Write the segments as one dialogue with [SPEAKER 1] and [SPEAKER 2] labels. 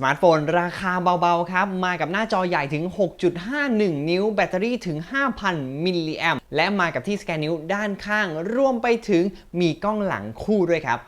[SPEAKER 1] สมาร์ทโฟนราคาเบาๆครับ มากับหน้าจอใหญ่ถึง 6.51 นิ้ว แบตเตอรี่ถึง 5,000 มิลลิแอมและมากับที่สแกนนิ้วด้านข้าง รวมไปถึงมีกล้องหลังคู่ด้วยครับ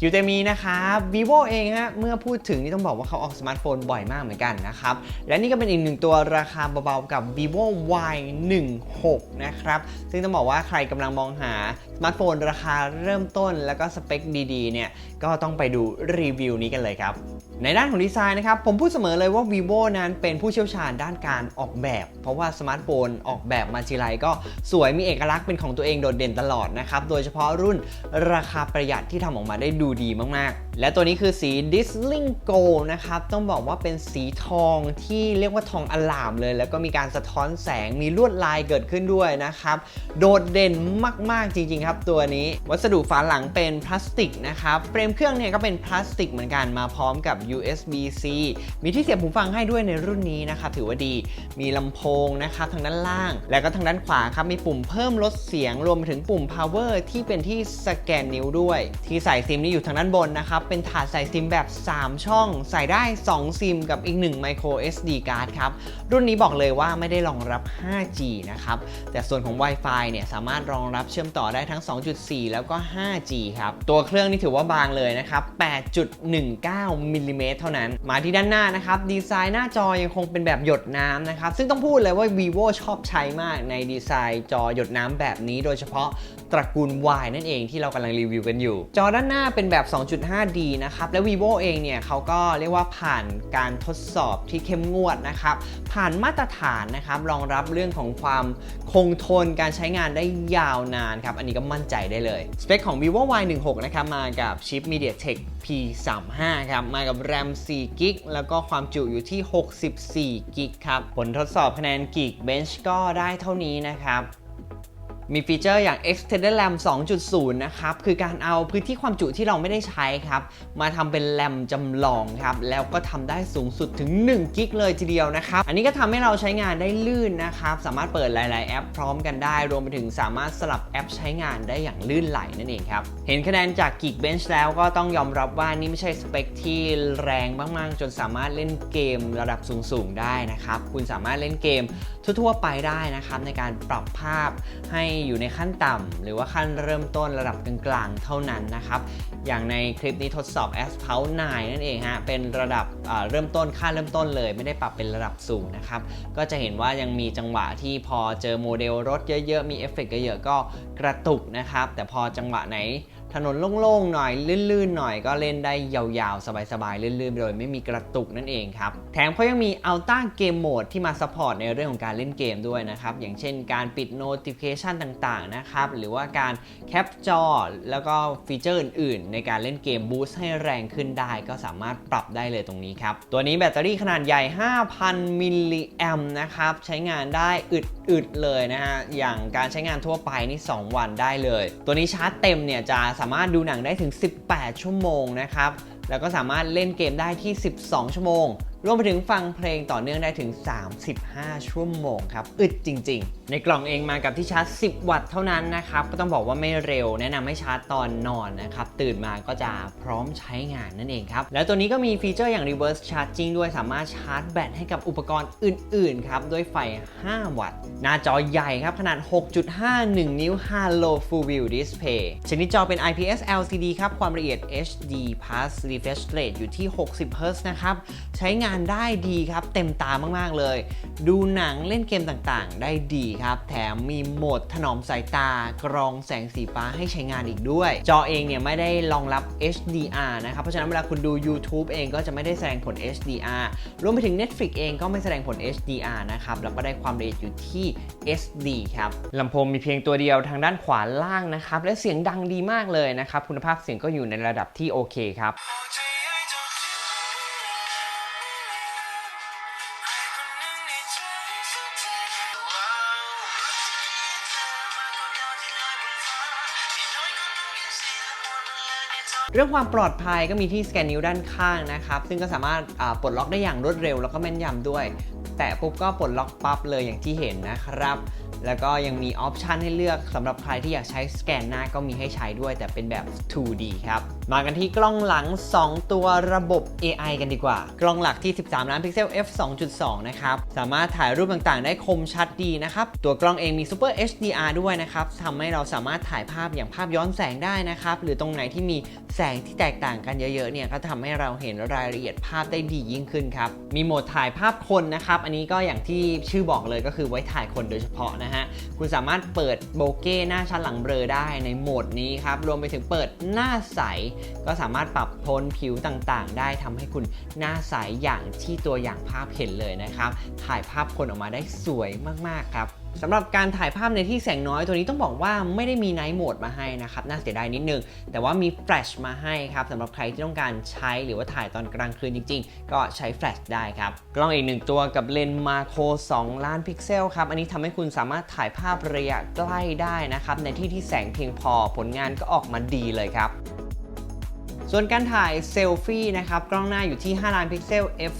[SPEAKER 1] คิวเตมีนะครับ vivo เองฮะ เมื่อพูดถึงนี่ต้องบอกว่าเขาออกสมาร์ทโฟนบ่อยมากเหมือนกันนะครับ และนี่ก็เป็นอีกหนึ่งตัวราคาเบาๆกับ vivo y 1 6นะครับ ซึ่งต้องบอกว่าใครกำลังมองหาสมาร์ทโฟนราคาเริ่มต้นแล้วก็สเปคดีๆเนี่ย ก็ต้องไปดูรีวิวนี้กันเลยครับ ในด้านของดีไซน์นะครับ ผมพูดเสมอเลยว่า vivo นั้นเป็นผู้เชี่ยวชาญด้านการออกแบบ เพราะว่าสมาร์ทโฟนออกแบบมาทีไรก็สวยมีเอกลักษณ์เป็นของตัวเองโดดเด่นตลอดนะครับ โดยเฉพาะรุ่นราคาประหยัดที่ทำออกมาได้ดูดีมากๆ และตัวนี้คือสี Disling Gold นะครับ ต้องบอกว่าเป็นสีทองที่เรียกว่าทองอลามเลย แล้วก็มีการสะท้อนแสง มีลวดลายเกิดขึ้นด้วยนะครับ โดดเด่นมาก ๆ จริง ๆ ครับ ตัวนี้ วัสดุฝาหลังเป็นพลาสติกนะครับ เฟรมเครื่องเนี่ยก็เป็นพลาสติกเหมือนกัน มาพร้อมกับ USB-C มีที่เสียบหูฟังให้ด้วยในรุ่นนี้นะครับ ถือว่าดี มีลำโพงนะครับทางด้านล่าง แล้วก็ทางด้านขวาครับ มีปุ่มเพิ่มลดเสียง รวมไปถึงปุ่ม power ที่เป็นที่สแกนนิ้วด้วย ที่ใส่ซิมนี่อยู่ทางด้านบนนะครับเป็นถาดใส่ซิมแบบ 3 ช่อง ใส่ได้ 2 ซิมกับอีก 1 micro SD card ครับ รุ่นนี้บอกเลยว่าไม่ได้รองรับ 5G นะครับ แต่ส่วนของ Wi-Fi เนี่ยสามารถรองรับเชื่อมต่อได้ทั้ง 2.4 แล้วก็ 5G ครับ ตัวเครื่องนี่ถือว่าบางเลยนะครับ 8.19มิลลิเมตรเท่านั้น มาที่ด้านหน้านะครับ ดีไซน์หน้าจอยังคงเป็นแบบหยดน้ำนะครับ ซึ่งต้องพูดเลยว่า vivo ชอบใช้มากในดีไซน์จอหยดน้ำแบบนี้ โดยเฉพาะตระกูล Y นั่นเองที่เรากำลังรีวิวกันอยู่ จอด้านหน้าเป็นแบบ 2.5D นะครับ และ vivo เองเนี่ยเขาก็เรียกว่าผ่านการทดสอบที่เข้มงวดนะครับ ผ่านมาตรฐานนะครับรองรับเรื่องของความคงทนการใช้งานได้ยาวนานครับ อันนี้ก็มั่นใจได้เลย สเปคของ vivo y 1 6 นะครับ มากับชิป MediaTek P35 ครับ มากับ RAM 4 g b แล้วก็ความจุอยู่ที่ 64 g b ครับ ผลทดสอบคะแนน Geekbench ก็ได้เท่านี้นะครับ มีฟีเจอร์อย่าง Extended RAM 2.0 นะครับ คือการเอาพื้นที่ความจุที่เราไม่ได้ใช้ครับ มาทำเป็นแรมจำลองครับ แล้วก็ทำได้สูงสุดถึง1กิกเลยทีเดียวนะครับ อันนี้ก็ทำให้เราใช้งานได้ลื่นนะครับ สามารถเปิดหลาย ๆ แอปพร้อมกันได้ รวมไปถึงสามารถสลับแอปใช้งานได้อย่างลื่นไหลนั่นเองครับ เห็นคะแนนจาก Geekbench แล้วก็ต้องยอมรับว่านี่ไม่ใช่สเปคที่แรงมาก ๆ จนสามารถเล่นเกมระดับสูง ๆ ได้นะครับ คุณสามารถเล่นเกมทั่ว ๆ ไปได้นะครับในการปรับภาพให้อยู่ในขั้นต่ำหรือว่าขั้นเริ่มต้นระดับกลางๆเท่านั้นนะครับอย่างในคลิปนี้ทดสอบ Asphalt 9นั่นเองฮะเป็นระดับเริ่มต้นค่าเริ่มต้นเลย ไม่ได้ปรับเป็นระดับสูงนะครับก็จะเห็นว่ายังมีจังหวะที่พอเจอโมเดลรถเยอะๆ มีเอฟเฟกต์เยอะๆก็กระตุกนะครับแต่พอจังหวะไหน ถนนโล่งๆหน่อยลื่นๆหน่อยก็เล่นได้ยาวๆ สบายๆลื่นๆโดยไม่มีกระตุกนั่นเองครับ แถมเขายังมี Ultra Game Mode ที่มาซัพพอร์ตในเรื่องของการเล่นเกมด้วยนะครับ อย่างเช่นการปิด Notification ต่างๆนะครับ หรือว่าการแคปจอแล้วก็ฟีเจอร์อื่นๆ ในการเล่นเกมบูสต์ให้แรงขึ้นได้ ก็สามารถปรับได้เลยตรงนี้ครับ ตัวนี้แบตเตอรี่ขนาดใหญ่ 5,000 มิลลิแอมนะครับ ใช้งานได้อึดๆเลยนะฮะอย่างการใช้งานทั่วไปนี่2วันได้เลย ตัวนี้ชาร์จเต็มเนี่ยจะสามารถดูหนังได้ถึง 18 ชั่วโมงนะครับ แล้วก็สามารถเล่นเกมได้ที่ 12 ชั่วโมง รวมไปถึงฟังเพลงต่อเนื่องได้ถึง 35 ชั่วโมงครับ อึดจริง ๆ ในกล่องเองมากับที่ชาร์จ 10 วัตต์เท่านั้นนะครับ ก็ต้องบอกว่าไม่เร็ว แนะนำให้ชาร์จตอนนอนนะครับ ตื่นมาก็จะพร้อมใช้งานนั่นเองครับ แล้วตัวนี้ก็มีฟีเจอร์อย่าง reverse charging ด้วยสามารถชาร์จแบตให้กับอุปกรณ์อื่น ๆ ครับ ด้วยไฟ 5 วัตต์ หน้าจอใหญ่ครับ ขนาด 6.51 นิ้ว Halo Full View Display ชนิดจอเป็น IPS LCD ครับความละเอียด HD Plus Refresh Rate อยู่ที่ 60 Hz นะครับใช้งานได้ดีครับ เต็มตามากๆเลย ดูหนังเล่นเกมต่างๆ ได้ดีครับ แถมมีโหมดถนอมสายตากรองแสงสีฟ้าให้ใช้งานอีกด้วย จอเองเนี่ยไม่ได้รองรับ HDR นะครับ เพราะฉะนั้นเวลาคุณดู YouTube เองก็จะไม่ได้แสดงผล HDR รวมไปถึง Netflix เองก็ไม่แสดงผล HDR นะครับ แล้วก็ได้ความละเอียดอยู่ที่ SD ครับลำโพงมีเพียงตัวเดียวทางด้านขวาล่างนะครับ และเสียงดังดีมากเลยนะครับ คุณภาพเสียงก็อยู่ในระดับที่โอเคครับ
[SPEAKER 2] เรื่
[SPEAKER 1] องความปลอดภัยก็มีที่สแกนนิ้วด้านข้างนะครับ ซึ่งก็สามารถปลดล็อกได้อย่างรวดเร็วแล้วก็แม่นยำด้วย แต่ปุ๊บก็ปลดล็อกปั๊บเลยอย่างที่เห็นนะครับ แล้วก็ยังมีออปชันให้เลือกสำหรับใครที่อยากใช้สแกนหน้าก็มีให้ใช้ด้วย แต่เป็นแบบ 2D ครับ มากันที่กล้องหลัง 2 ตัวระบบ AI กันดีกว่า กล้องหลักที่ 13 ล้านพิกเซล f 2.2 นะครับ สามารถถ่ายรูปต่างๆ ได้คมชัดดีนะครับ ตัวกล้องเองมี Super HDR ด้วยนะครับทำให้เราสามารถถ่ายภาพอย่างภาพย้อนแสงได้นะครับ หรือตรงไหนที่มีแสงที่แตกต่างกันเยอะๆเนี่ยก็ทำให้เราเห็นรายละเอียดภาพได้ดียิ่งขึ้นครับ มีโหมดถ่ายภาพคนนะครับอันนี้ก็อย่างที่ชื่อบอกเลยก็คือไว้ถ่ายคนโดยเฉพาะนะฮะ คุณสามารถเปิดโบเก้หน้าชั้นหลังเบลอได้ในโหมดนี้ครับ รวมไปถึงเปิดหน้าใส ก็สามารถปรับโทนผิวต่างๆ ได้ทำให้คุณหน้าใสอย่างที่ตัวอย่างภาพเห็นเลยนะครับ ถ่ายภาพคนออกมาได้สวยมากๆครับ สำหรับการถ่ายภาพในที่แสงน้อยตัวนี้ต้องบอกว่าไม่ได้มีไนท์โหมดมาให้นะครับ น่าเสียดายนิดนึง แต่ว่ามีแฟลชมาให้ครับสำหรับใครที่ต้องการใช้หรือว่าถ่ายตอนกลางคืนจริง ๆ ก็ใช้แฟลชได้ครับ กล้องอีกหนึ่งตัวกับเลนส์มาโคร2 ล้านพิกเซลครับ อันนี้ทำให้คุณสามารถถ่ายภาพระยะใกล้ได้นะครับในที่ที่แสงเพียงพอผลงานก็ออกมาดีเลยครับ ส่วนการถ่ายเซลฟี่นะครับ กล้องหน้าอยู่ที่ 5 ล้านพิกเซล f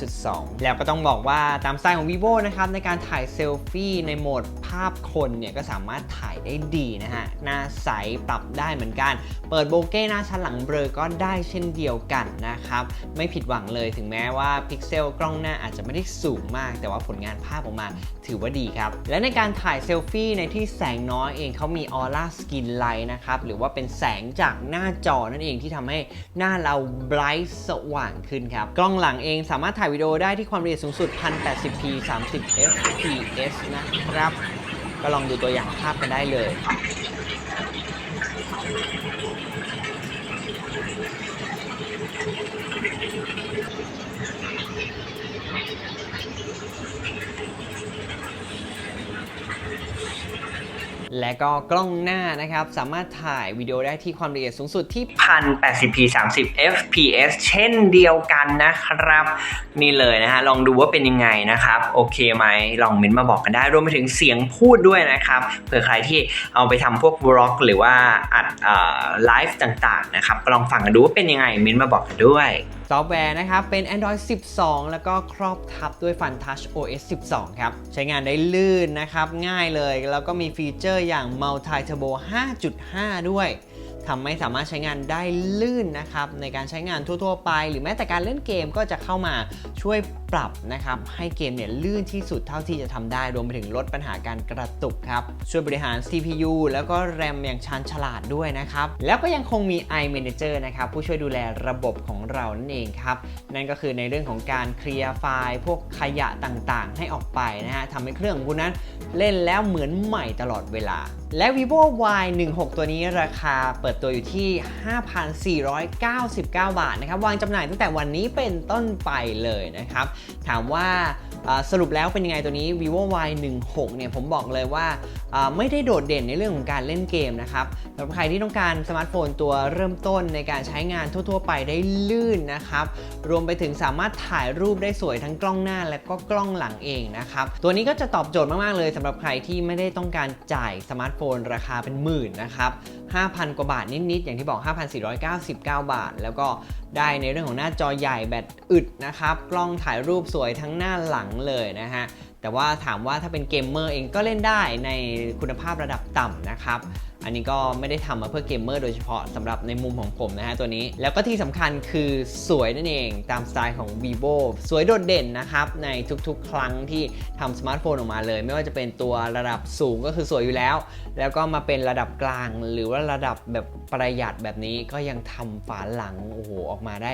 [SPEAKER 1] 2.2 แล้วก็ต้องบอกว่าตามสไตล์ของ vivo นะครับ ในการถ่ายเซลฟี่ในโหมดภาพคนเนี่ยก็สามารถถ่ายได้ดีนะฮะ หน้าใสปรับได้เหมือนกัน เปิดโบเก้หน้าชั้นหลังเบลอก็ได้เช่นเดียวกันนะครับ ไม่ผิดหวังเลยถึงแม้ว่าพิกเซลกล้องหน้าอาจจะไม่ได้สูงมาก แต่ว่าผลงานภาพออกมาถือว่าดีครับ และในการถ่ายเซลฟี่ในที่แสงน้อยเองเขามีออร่าสกินไลท์นะครับหรือว่าเป็นแสงจากหน้าจอนั่นเองที่ทำให้หน้าเราไบรท์สว่างขึ้นครับ กล้องหลังเองสามารถถ่ายวิดีโอได้ที่ความละเอียดสูงสุด 1080p 30 fps นะครับ ก็ลองดูตัวอย่างภาพกันได้เลย และก็กล้องหน้านะครับ สามารถถ่ายวิดีโอได้ที่ความละเอียดสูงสุดที่ 1080p 30 fps เช่นเดียวกันนะครับ นี่เลยนะฮะ ลองดูว่าเป็นยังไงนะครับ โอเคไหมลองเม้นต์มาบอกกันได้ รวมไปถึงเสียงพูดด้วยนะครับเผื่อใครที่เอาไปทำพวกบล็อกหรือว่าอัดไลฟ์ต่างๆนะครับก็ลองฟังกันดูว่าเป็นยังไงเม้นต์มาบอกกันด้วยซอฟต์แวร์นะครับ เป็น Android 12 แล้วก็ครอบทับด้วย Fun Touch OS 12 ครับ ใช้งานได้ลื่นนะครับ ง่ายเลย แล้วก็มีฟีเจอร์อย่าง Multi Turbo 5.5 ด้วยทำให้สามารถใช้งานได้ลื่นนะครับ ในการใช้งานทั่ว ๆ ไป หรือแม้แต่การเล่นเกมก็จะเข้ามาช่วย ปรับนะครับให้เกมเนี่ยลื่นที่สุดเท่าที่จะทำได้ รวมไปถึงลดปัญหาการกระตุกครับช่วยบริหาร CPU แล้วก็ RAM อย่างชาญฉลาดด้วยนะครับ แล้วก็ยังคงมี iManager นะครับผู้ช่วยดูแลระบบของเรานั่นเองครับ นั่นก็คือในเรื่องของการเคลียร์ไฟล์พวกขยะต่างๆ ให้ออกไปนะฮะทำให้เครื่องของคุณนั้นเล่นแล้วเหมือนใหม่ตลอดเวลา และ vivo y 1 6ตัวนี้ราคาเปิดตัวอยู่ที่ 5,499 บาทนะครับ วางจำหน่ายตั้งแต่วันนี้เป็นต้นไปเลยนะครับถามว่าสรุปแล้วเป็นยังไงตัวนี้ vivo y 1 6เนี่ยผมบอกเลยว่าอ่าไม่ได้โดดเด่นในเรื่องของการเล่นเกมนะครับสำหรับใครที่ต้องการสมาร์ทโฟนตัวเริ่มต้นในการใช้งานทั่ว ๆ ไปได้ลื่นนะครับ รวมไปถึงสามารถถ่ายรูปได้สวยทั้งกล้องหน้าและก็กล้องหลังเองนะครับ ตัวนี้ก็จะตอบโจทย์มาก ๆ เลยสำหรับใครที่ไม่ได้ต้องการจ่ายสมาร์ทโฟนราคาเป็นหมื่นนะครับ 5,000 กว่าบาทนิด ๆ อย่างที่บอก 5,499 บาท แล้วก็ ได้ในเรื่องของหน้าจอใหญ่แบตอึดนะครับกล้องถ่ายรูปสวยทั้งหน้าหลังเลยนะฮะแต่ว่าถามว่าถ้าเป็นเกมเมอร์เองก็เล่นได้ในคุณภาพระดับต่ำนะครับ อันนี้ก็ไม่ได้ทำมาเพื่อเกมเมอร์โดยเฉพาะสำหรับในมุมของผมนะฮะตัวนี้ แล้วก็ที่สำคัญคือสวยนั่นเองตามสไตล์ของ vivo สวยโดดเด่นนะครับ ในทุกๆ ครั้งที่ทำสมาร์ทโฟนออกมาเลย ไม่ว่าจะเป็นตัวระดับสูงก็คือสวยอยู่แล้ว แล้วก็มาเป็นระดับกลาง หรือว่าระดับแบบประหยัดแบบนี้ก็ยังทำฝาหลังโอ้โหออกมาได้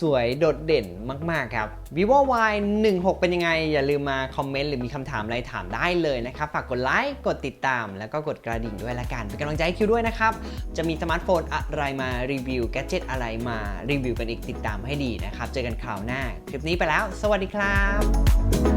[SPEAKER 1] สวยโดดเด่นมากๆครับ vivo y 1 6เป็นยังไง อย่าลืมมาคอมเมนต์หรือมีคำถามอะไรถามได้เลยนะครับฝากกดไลค์กดติดตาม แล้วก็กดกระดิ่งด้วยละกันเป็นำลังใจให้คิวด้วยนะครับ จะมีสมาร์ทโฟนอะไรมารีวิวแกจิตอะไรมารีวิวกันอีกติดตามให้ดีนะครับ เจอกันคราวหน้า คลิปนี้ไปแล้ว สวัสดีครับ